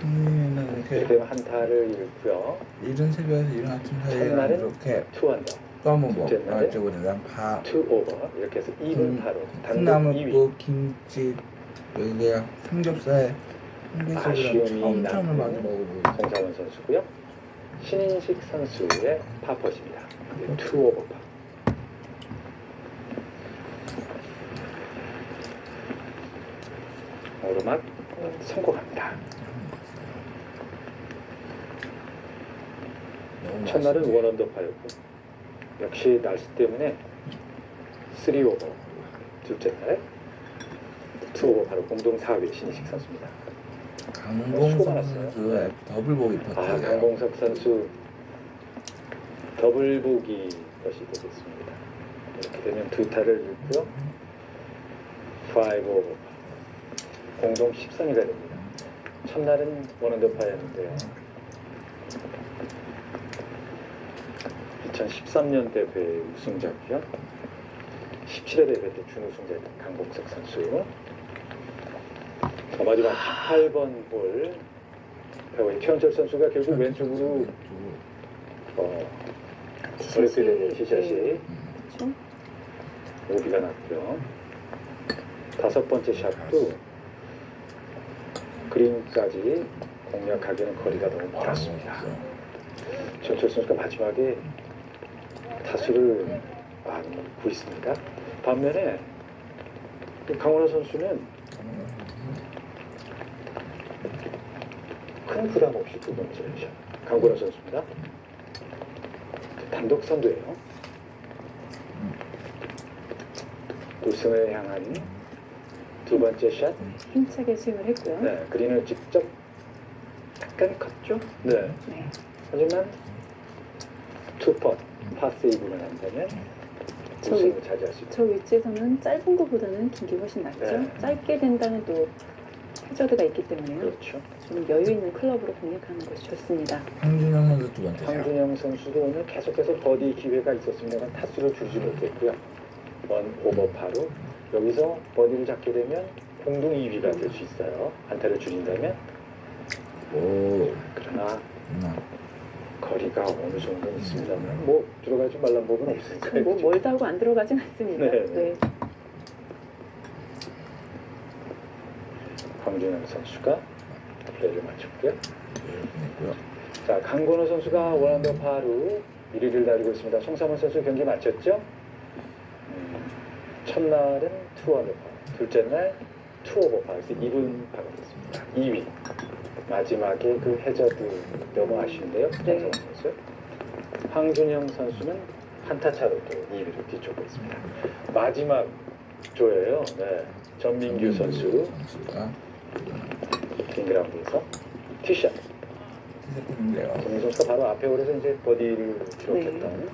승리는 이렇게 한타를 잃고요. 이른 새벽에서 이른 아침 사이에 첫날은 이렇게. 떠먹어 날에 이쪽으로 그냥 파 투 오버 이렇게 해서 2분 음, 8로 단독 2위. 콩나물국 김치 여기가 삼겹살 아쉬움이 삼겹살이랑 처음 처음 남는 많이 먹어보고 송상원 선수고요. 신인식 선수의 파퍼십니다. 투 오버 파. 오르막 성공합니다. 너무 첫날은 맛있네. 원언더 파였고 역시 날씨 때문에 3 오버 둘째 날 2 오버 바로 공동 4위 신인식 선수입니다. 강봉 수고 많았어요. 선수의 더블 보기 아 퍼트예요. 강봉석 선수 더블 보기 것이 되겠습니다. 이렇게 되면 두 타를 잃고요. 5 오버 공동 13위가 됩니다. 첫날은 원언더 파였는데요. 2013년 대회 우승자고요. 17회 대회 때 준우승자였던 강봉석 선수. 자, 마지막 18번 홀 배우의 최원철 선수가 결국 왼쪽으로 어, 어렵게 되는 티샷이 그렇죠. 오비가 났고요. 다섯 번째 샷도 그린까지 공략하기에는 거리가 너무 멀었습니다. 최원철 선수가 마지막에 타수를 많이 구했습니다. 반면에 이 강원호 선수는 큰 부담 없이 두 번째 샷. 강건호 선수입니다. 단독 선두예요. 우승을 향한 두 번째 샷. 힘차게 스윙을 했고요. 네, 그린을 직접 약간 컸죠. 네. 네. 하지만 투퍼 파세이브만 한다면 저 우승을 차지할 수 있죠. 저 위치에서는 짧은 것보다는 긴 게 훨씬 낫죠. 네. 짧게 된다는 또 해저드가 있기 때문에요. 그렇죠. 좀 여유 있는 클럽으로 공략하는 것이 좋습니다. 황준영 선수 두 번째 샷. 황준영 선수도 오늘 계속해서 버디 기회가 있었습니다만 타수를 줄이지 못했고요. 원 오버파로 여기서 버디를 잡게 되면 공동 2위가 될 수 있어요. 한타를 줄인다면 오 그러나 나 거리가 어느 정도 있습니다만 뭐 들어가지 말란 법은 없으니까 뭐 멀다고 안 들어가진 않습니다. 네, 네. 네. 황준영 선수가 플레이를 마쳤고요. 있고요. 자, 강건호 선수가 원한더 파로 1위를 달리고 있습니다. 송삼원 선수 경기 마쳤죠? 음, 첫날은 투어더 파, 둘째 날 투오버 파, 그래서 2분 파가 됐습니다. 2위. 마지막에 그 해저드 너무 아쉬운데요, 네. 선수. 황준영 선수는 한타 차로 또 2위를 뒤쫓고 있습니다. 마지막 조예요. 네. 전민규 선수 선수가 빙그라운드에서 티샷. 티세트인데요. 전민 선수가 바로 앞에 오래서 이제 버디를 기록했던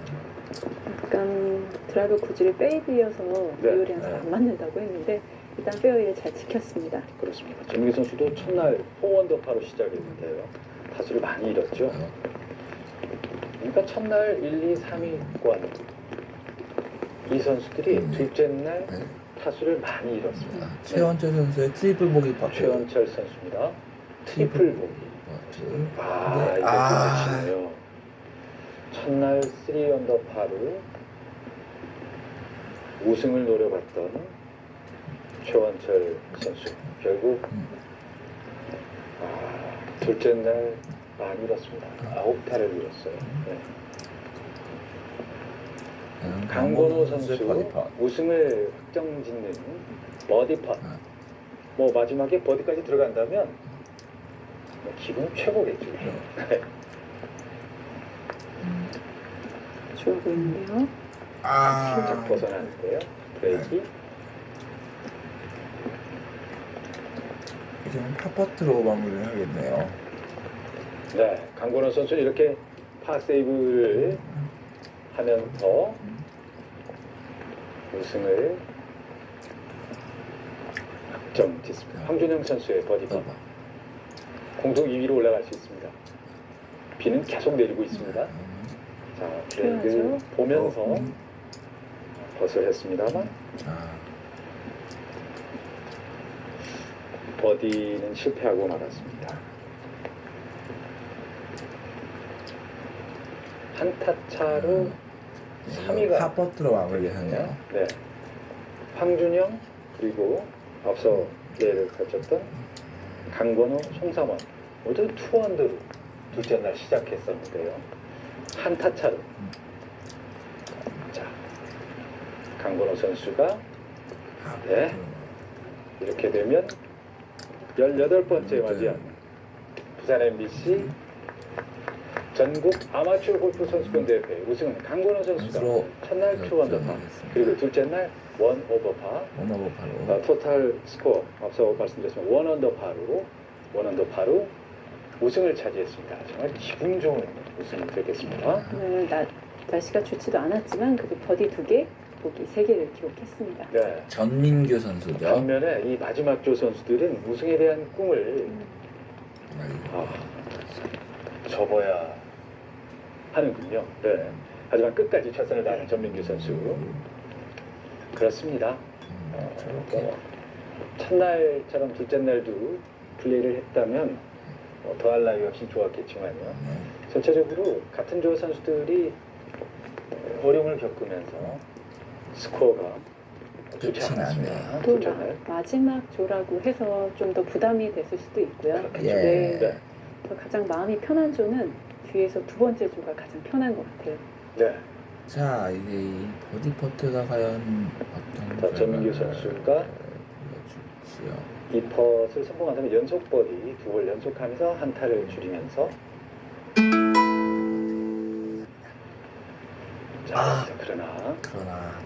약간 드라이브 구질이 페이드여서 네, 잘 네. 안 맞는다고 했는데 일단 페어웨이를 잘 지켰습니다. 그렇습니다. 전민기 선수도 첫날 4원더파로 시작했는데요. 타수를 많이 잃었죠. 그러니까 첫날 1, 2, 3위권 이 선수들이 음. 둘째 날 네. 타수를 많이 잃었습니다. 최원철 선수의 트리플 보기 퍼트. 최원철 선수입니다. 트리플 보기. 아, 네. 이거 아. 첫날 3언더파로 우승을 노려봤던 최원철 선수. 결국 음. 아, 둘째 날 많이 잃었습니다. 아홉 타를 잃었어요. 네. 음, 강건호 선수 버디 퍼트. 우승을 확정짓는 버디 팟. 아. 뭐 마지막에 버디까지 들어간다면 뭐 기분 최고겠죠. 네. 좋아 보이는데요. 살짝 아. 벗어나는데요. 브레이크. 이제는 파퍼트로 마무리를 하겠네요. 네, 강건호 선수 이렇게 파 세이브를 하면서 우승을 확정짓습니다. 황준영 선수의 버디 파 공동 2위로 올라갈 수 있습니다. 비는 계속 내리고 있습니다. 자, 좋아하죠. 보면서 어, 음. 벗을 했습니다만 버디는 실패하고 말았습니다. 한타 차로 3위가 음. 하퍼트로 마무리하네요. 네. 황준영 그리고 앞서 예를 가졌던 강건호, 송삼원 모두 투원드로 둘째 날 시작했었는데요. 한타 차로. 음. 자, 강건호 선수가 아, 네. 음. 이렇게 되면 18번째 맞이한 부산 MBC 전국 아마추어 골프 선수권 대회 우승은 강건호 선수가 선수로 첫날 투 언더파 그리고 둘째 날 원 오버파 원오버 아, 파로. 토탈 스코어 앞서 말씀드렸지만 원 언더파로 원 언더파로 우승을 차지했습니다. 정말 기분 좋은 우승이 되겠습니다. 오늘 나, 날씨가 좋지도 않았지만 그래도 버디 두 개, 보기 세 개를 기록했습니다. 네. 전민규 선수죠. 반면에 이 마지막 조 선수들은 우승에 대한 꿈을 음, 아, 접어야 하는군요. 네. 하지만 끝까지 최선을 다하는 전민규 선수 그렇습니다. 어, 저렇게 뭐, 첫날처럼 둘째 날도 플레이를 했다면 뭐 더할 나위 없이 좋았겠지만요. 네. 전체적으로 같은 조 선수들이 어려움을 겪으면서 스코어가 좋지 않았습니다. 않네요. 또. 마지막 조라고 해서 좀 더 부담이 됐을 수도 있고요. 그렇겠죠. 예. 네. 네. 또 가장 마음이 편한 조는 뒤에서 두 번째 조가 가장 편한 것 같아요. 네. 자 이제 이 퍼트가 과연 어떤 자, 전민규 선수가 보여줄지요. 이 퍼를 성공한다면 연속 버디 두번 연속하면서 한타를 줄이면서 자, 아. 그러나 그러나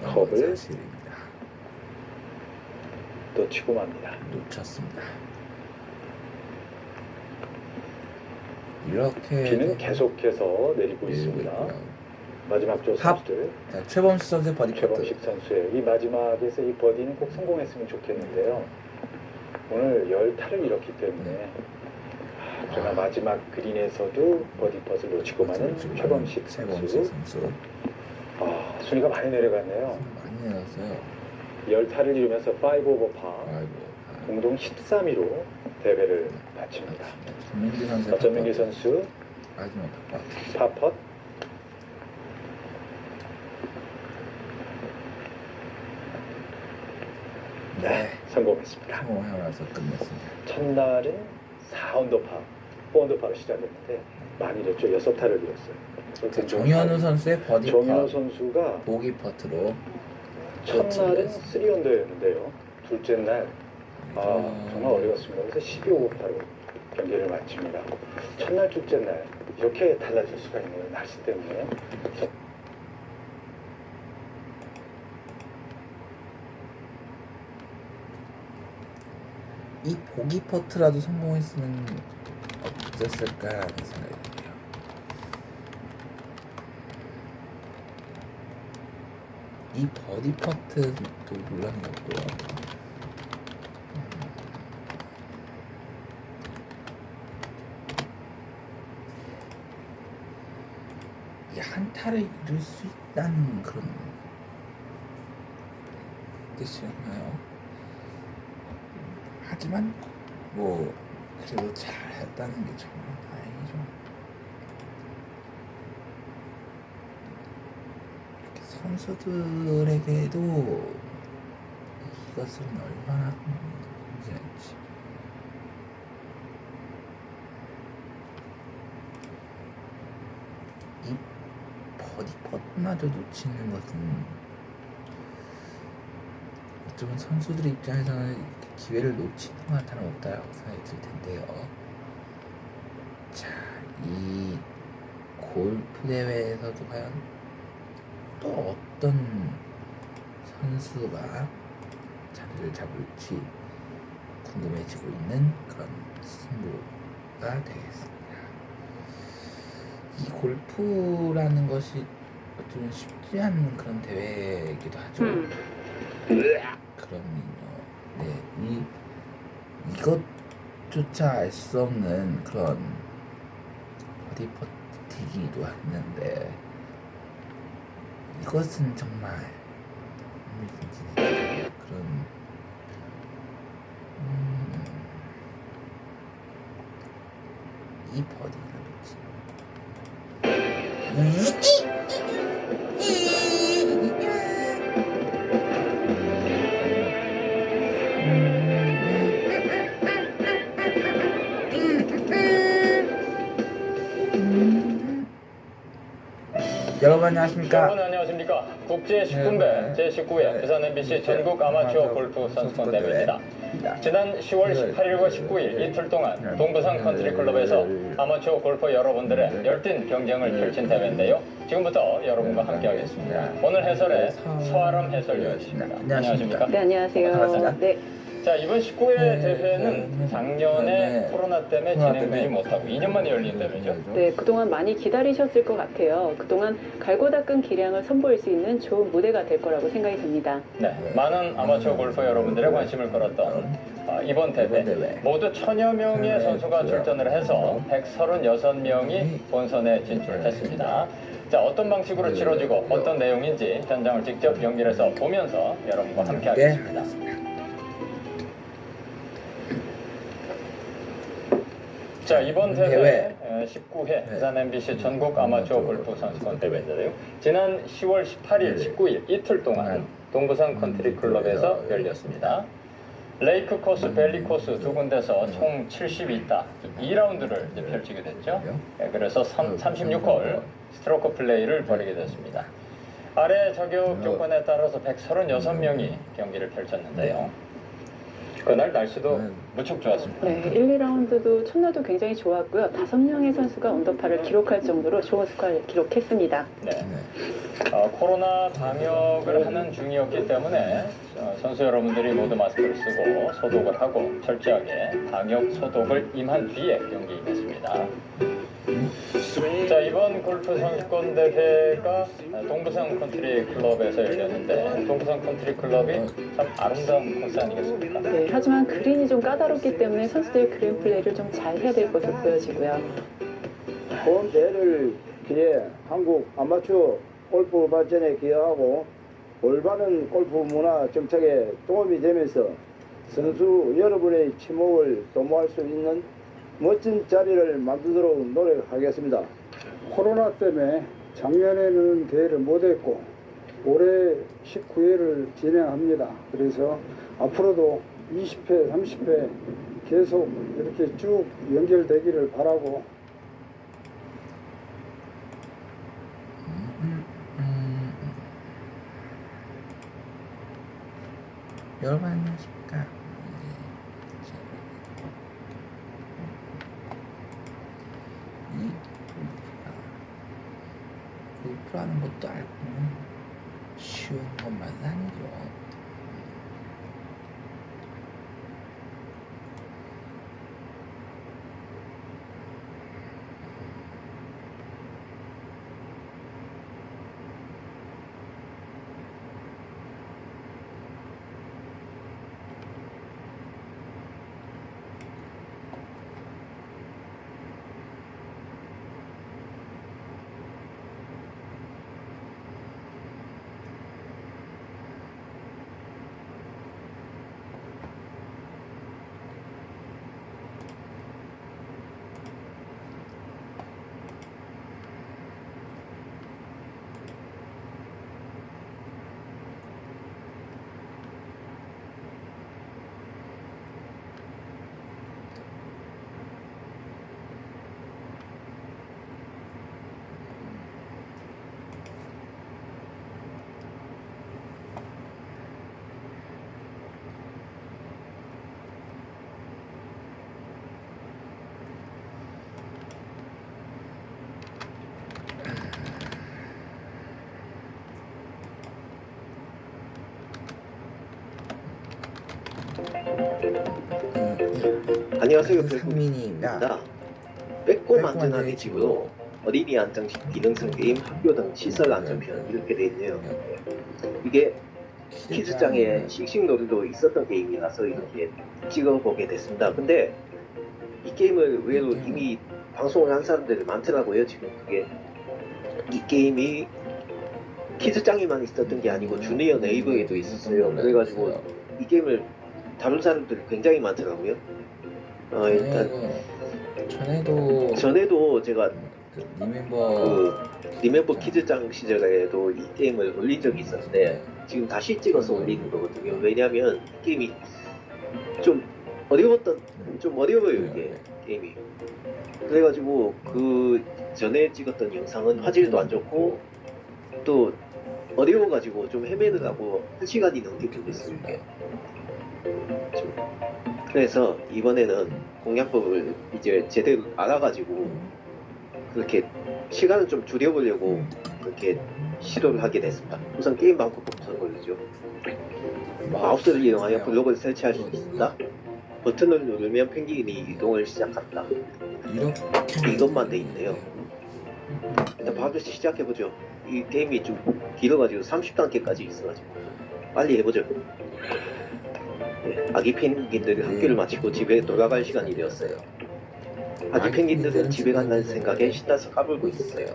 컵을 건 사실입니다. 또 치고 맙니다. 놓쳤습니다. 이렇게 비는 되고 계속해서 내리고 있습니다. 있고요. 마지막 조 합. 선수들 자, 최범수 선수의 버디 퍼트. 최범식 선수의 이 마지막에서 이 버디는 꼭 성공했으면 좋겠는데요. 오늘 열 타를 잃었기 때문에 아, 그러나 아. 마지막 그린에서도 버디 퍼를 놓치고 마는 최범식 최범식 선수 선 수 아, 순위가 많이 내려갔네요. 많이 내렸어요. 열타를 이루면서 5 오버 파 아이고. 공동 13위로 대회를 마칩니다. 전민기 선수. 전민기 선수 마지막 퍼트. 파펫 네. 성공했습니다. 성공하면서 끝냈습니다. 첫날은 4언더파, 4언더파로 시작했는데 많이 잃었죠. 6타를 잃었어요. 자, 정현우 선수의 버디 정현우 퍼. 선수가 보기 퍼트로 첫날은 그렇지. 3언더였는데요. 둘째 날 아, 어, 정말 어려웠습니다. 그래서 12오버파로 경기를 마칩니다. 첫날, 둘째 날 이렇게 달라질 수가 있네요. 날씨 때문에. 이 보기 퍼트라도 성공했으면 어땠을까라는 생각이 드네요. 이 버디 퍼트도 없고요. 이 한타를 이룰 수 있다는 그런 뜻이었나요? 하지만 뭐 그래도 잘했다는 게 정말 다행이죠. 이렇게 선수들에게도 이것은 얼마나 문제인지 이 버디 펫마저 놓치는 것은 어쩌면 선수들 입장에서는 기회를 놓치는 것 같아는 없다라고 생각이 들 텐데요. 자, 이 골프 대회에서도 과연 또 어떤 선수가 자리를 잡을지 궁금해지고 있는 그런 승부가 되겠습니다. 이 골프라는 것이 어쩌면 쉽지 않은 그런 대회이기도 하죠. 음. 그럼요. 네, 이 이것조차 알 수 없는 그런 버디 퍼티기도 했는데 이것은 정말 그런 음, 이 버디가 놓치 여러분 안녕하십니까? 여러분 안녕하십니까? 국제 19배 네, 네. 제19회 부산 MBC 전국 아마추어 골프 선수권 대회입니다. 지난 10월 18일과 19일 이틀 동안 동부산 컨트리 클럽에서 아마추어 골퍼 여러분들의 열띤 경쟁을 펼친 대회인데요. 지금부터 여러분과 함께하겠습니다. 오늘 해설의 서아람 해설위원입니다. 안녕하십니까? 네, 안녕하세요. 반갑습니다. 네, 자 이번 19회 네, 대회는 네, 작년에 네. 코로나 때문에 코로나 진행되지 때문에. 못하고 2년 만에 열린 대회죠. 네, 그동안 많이 기다리셨을 것 같아요. 그동안 갈고 닦은 기량을 선보일 수 있는 좋은 무대가 될 거라고 생각이 듭니다. 네, 많은 아마추어 골퍼 여러분들의 관심을 끌었던 아, 이번 대회. 모두 천여 명의 네, 선수가. 출전을 해서 136명이 본선에 진출했습니다. 자, 어떤 방식으로 네, 치러지고 네. 어떤 내용인지 현장을 직접 연결해서 보면서 여러분과 함께 네, 하겠습니다. 자, 이번 대회, 대회. 19회 부산 MBC 전국 아마추어 골프 선수권 대회인데요. 지난 10월 18일, 네. 19일 이틀 동안 음. 동부산 컨트리 클럽에서 열렸습니다. 레이크 코스, 벨리 코스 두 군데서 총 72타, 2라운드를 이제 펼치게 됐죠. 네, 그래서 3, 36홀 스트로크 플레이를 벌이게 됐습니다. 아래 저격 조건에 따라서 136명이 경기를 펼쳤는데요. 그날 날씨도 음. 무척 좋았습니다. 네, 1, 2라운드도 첫날도 굉장히 좋았고요. 다섯 명의 선수가 언더파를 기록할 정도로 좋은 스코어를 기록했습니다. 네. 네. 어, 코로나 방역을 하는 중이었기 때문에 어, 선수 여러분들이 모두 마스크를 쓰고 소독을 하고 철저하게 방역 소독을 임한 뒤에 경기 임했습니다. 자 이번 골프 선수권 대회가 동부산 컨트리 클럽에서 열렸는데 동부산 컨트리 클럽이 참 아름다운 코스 아니겠습니까? 네, 하지만 그린이 좀 까다롭기 때문에 선수들의 그린 플레이를 좀 잘 해야 될 것으로 보여지고요. 본 대회를 기해 한국 아마추어 골프 발전에 기여하고 올바른 골프 문화 정착에 도움이 되면서 선수 여러분의 침묵을 도모할 수 있는 멋진 자리를 만들도록 노력하겠습니다. 코로나 때문에 작년에는 대회를 못했고 올해 19회를 진행합니다. 그래서 앞으로도 20회, 30회 계속 이렇게 쭉 연결되기를 바라고 음, 음. 여러분 안녕하십니까? 이 골프가 골프라는 것도 안녕하세요. 별국입니다. 빼꼼 안전하게 지구로 어린이 안정식 기능성 게임 학교 등 시설 안전편 이렇게 돼 있네요. 이게 키즈장에 씩씩놀이도 있었던 게임이라서 이렇게 찍어보게 됐습니다. 근데 이 게임을 의외로 이미 방송을 한 사람들이 많더라고요. 지금 그게 이 게임이 키즈장에만 있었던 게 아니고 주니어 네이버에도 있었어요. 그래가지고 이 게임을 다룬 사람들이 굉장히 많더라고요. 어, 일단 전에도 전에도 제가 그 리멤버 그 리멤버 키즈장 시절에도 이 게임을 올린 적이 있었는데 지금 다시 찍어서 올리는 거거든요. 왜냐하면 이 게임이 좀 어려웠던 좀 어려워요 이게 게임이. 그래가지고 그 전에 찍었던 영상은 화질도 안 좋고 또 어려워가지고 좀 헤매느라고 한 시간이 넘게. 좀. 그래서 이번에는 공략법을 이제 제대로 알아가지고 그렇게 시간을 좀 줄여보려고 그렇게 시도를 하게 됐습니다. 우선 게임 방법 부터 보여주죠. 마우스를 이용하여 블록을 설치할 수 있습니다. 버튼을 누르면 펭귄이 이동을 시작한다. 이것만 돼 있네요. 일단 바로 시작해보죠. 이 게임이 좀 길어가지고 30단계까지 있어가지고 빨리 해보죠. 네, 아기 펭귄들이 학교를 마치고 집에 돌아갈 시간이 되었어요. 아기 펭귄들은 집에 간다는 생각에 신나서 까불고 있어요.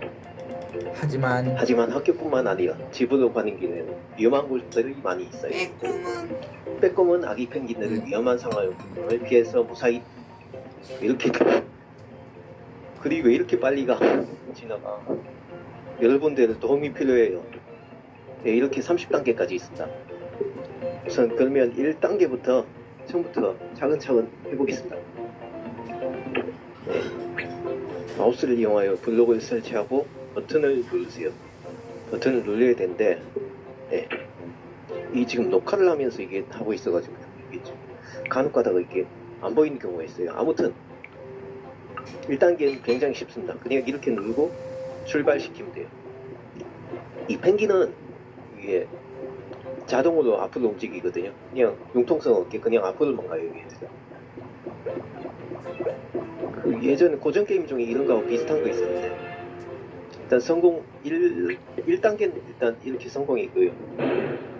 하지만 하지만 학교뿐만 아니라 집으로 가는 길에는 위험한 곳들이 많이 있어요. 빼꼼은 빼꼼은 아기 펭귄들을 위험한 상황을 피해서 무사히 이렇게 그리 왜 이렇게 빨리 가 지나가 여러분들 도움이 필요해요. 네, 이렇게 30단계까지 있습니다. 우선 그러면 1단계부터 처음부터 차근차근 해보겠습니다. 네. 마우스를 이용하여 블록을 설치하고 버튼을 누르세요. 버튼을 눌러야 되는데 네. 이 지금 녹화를 하면서 이게 하고 있어가지고 이게 좀 간혹 가다가 이게 안 보이는 경우가 있어요. 아무튼 1단계는 굉장히 쉽습니다. 그냥 이렇게 누르고 출발시키면 돼요. 이 펭귄은 이게 자동으로 앞으로 움직이거든요. 그냥 융통성 없게 그냥 앞으로만 가요. 이게. 그 예전 고전 게임 중에 이런 거하고 비슷한 거 있었는데 일단 성공 1, 1단계는 일단 이렇게 성공이고요.